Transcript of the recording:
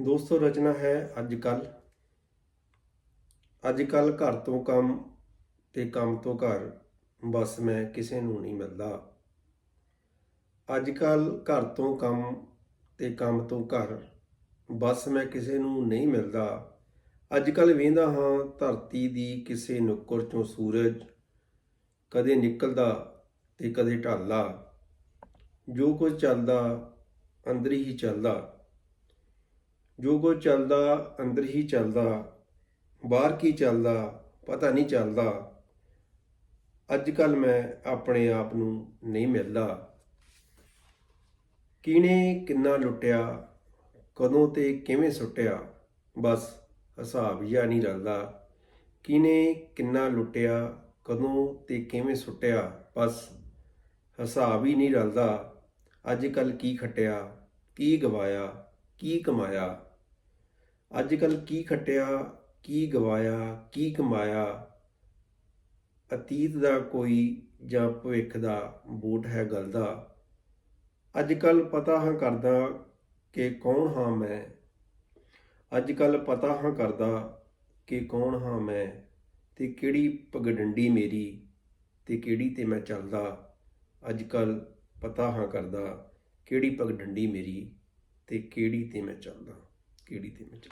ਦੋਸਤੋ, ਰਚਨਾ ਹੈ ਅੱਜ ਕੱਲ ਅੱਜ ਕੱਲ ਘਰ ਤੋਂ ਕੰਮ ਤੇ ਕੰਮ ਤੋਂ ਘਰ ਬਸ ਮੈਂ ਕਿਸੇ ਨੂੰ ਨਹੀਂ ਮਿਲਦਾ। ਅੱਜ ਕੱਲ ਘਰ ਤੋਂ ਕੰਮ ਤੇ ਕੰਮ ਤੋਂ ਘਰ ਬਸ ਮੈਂ ਕਿਸੇ ਨੂੰ ਨਹੀਂ ਮਿਲਦਾ। ਅੱਜ ਕੱਲ ਵੇਂਦਾ ਹਾਂ, ਧਰਤੀ ਦੀ ਕਿਸੇ ਨੁੱਕਰ ਚੋਂ ਸੂਰਜ ਕਦੇ ਨਿਕਲਦਾ ਤੇ ਕਦੇ ਢਲਦਾ। ਜੋ ਕੁਝ ਚੱਲਦਾ, ਅੰਦਰ ਹੀ ਚੱਲਦਾ। ਜੋ ਕੁਝ ਚੱਲਦਾ, ਅੰਦਰ ਹੀ ਚੱਲਦਾ, ਬਾਹਰ ਕੀ ਚੱਲਦਾ, ਪਤਾ ਨਹੀਂ ਚੱਲਦਾ। ਅੱਜ ਕੱਲ ਮੈਂ ਆਪਣੇ ਆਪ ਨੂੰ ਨਹੀਂ ਮਿਲਦਾ। ਕਿਨੇ ਕਿੰਨਾ ਲੁੱਟਿਆ, ਕਦੋਂ ਤੇ ਕਿਵੇਂ ਸੁੱਟਿਆ, ਬਸ ਹਿਸਾਬ ਜਿਹਾ ਨਹੀਂ ਰਲਦਾ। ਕਿਨੇ ਕਿੰਨਾ ਲੁੱਟਿਆ, ਕਦੋਂ ਤੇ ਕਿਵੇਂ ਸੁੱਟਿਆ, ਬਸ ਹਿਸਾਬ ਹੀ ਨਹੀਂ ਰਲਦਾ। ਅੱਜ ਕੱਲ ਕੀ ਖਟਿਆ, ਕੀ ਗਵਾਇਆ, ਕੀ ਕਮਾਇਆ। ਅੱਜ ਕੱਲ ਕੀ ਖਟਿਆ, ਕੀ ਗਵਾਇਆ, ਕੀ ਕਮਾਇਆ? ਅਤੀਤ ਦਾ ਕੋਈ ਜਾਂ ਭਵਿੱਖ ਦਾ ਬੂਟ ਹੈ ਗਲਦਾ ਅੱਜ ਕੱਲ ਪਤਾ ਹਾਂ ਕਰਦਾ ਕਿ ਕੌਣ ਹਾਂ ਮੈਂ। ਅੱਜ ਕੱਲ ਪਤਾ ਹਾਂ ਕਰਦਾ ਕਿ ਕੌਣ ਹਾਂ ਮੈਂ ਤੇ ਕਿਹੜੀ ਪਗਡੰਡੀ ਮੇਰੀ ਤੇ ਕਿਹੜੀ ਤੇ ਮੈਂ ਚੱਲਦਾ। ਅੱਜ ਕੱਲ ਪਤਾ ਹਾਂ ਕਰਦਾ ਕਿਹੜੀ ਪਗਡੰਡੀ ਮੇਰੀ ਤੇ ਕਿਹੜੀ ਤੇ ਮੈਂ ਚੱਲਦਾ। ਕਿਹੜੀ ਦੇ ਵਿੱਚ